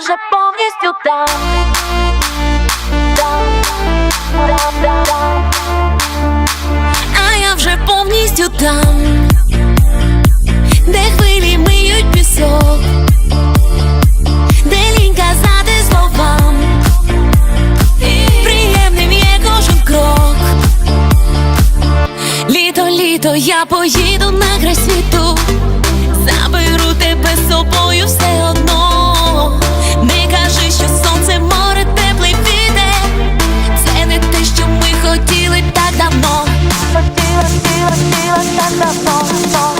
вже повністю там. А я вже повністю там, де хвилі миють пісок, де лінь казати словам, приємним є кожен крок. Літо, літо, я поїду на край хотіла так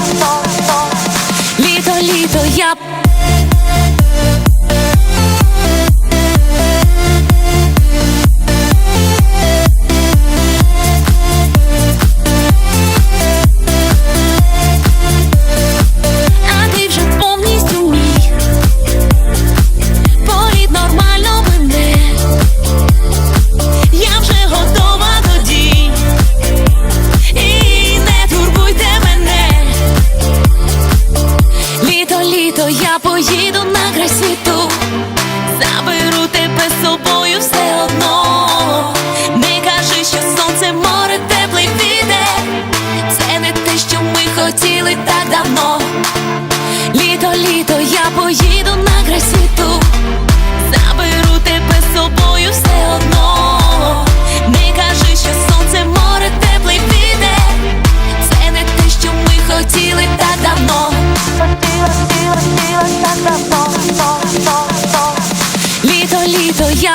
Заберу тебе з собою все одно Не кажи, що сонце, море, теплий піде. Це не те, що ми хотіли так давно Літо, літо, я поїду на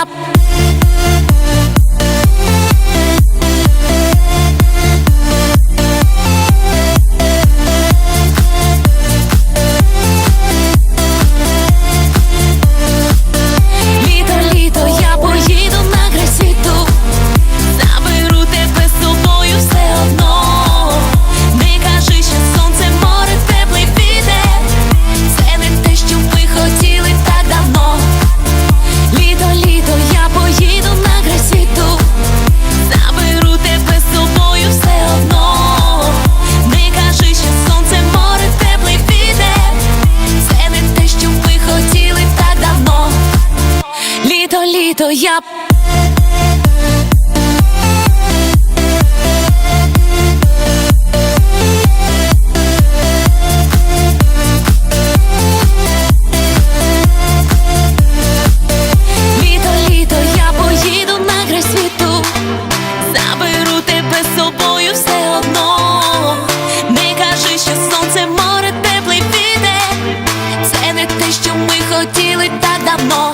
літо, що ми хотіли так давно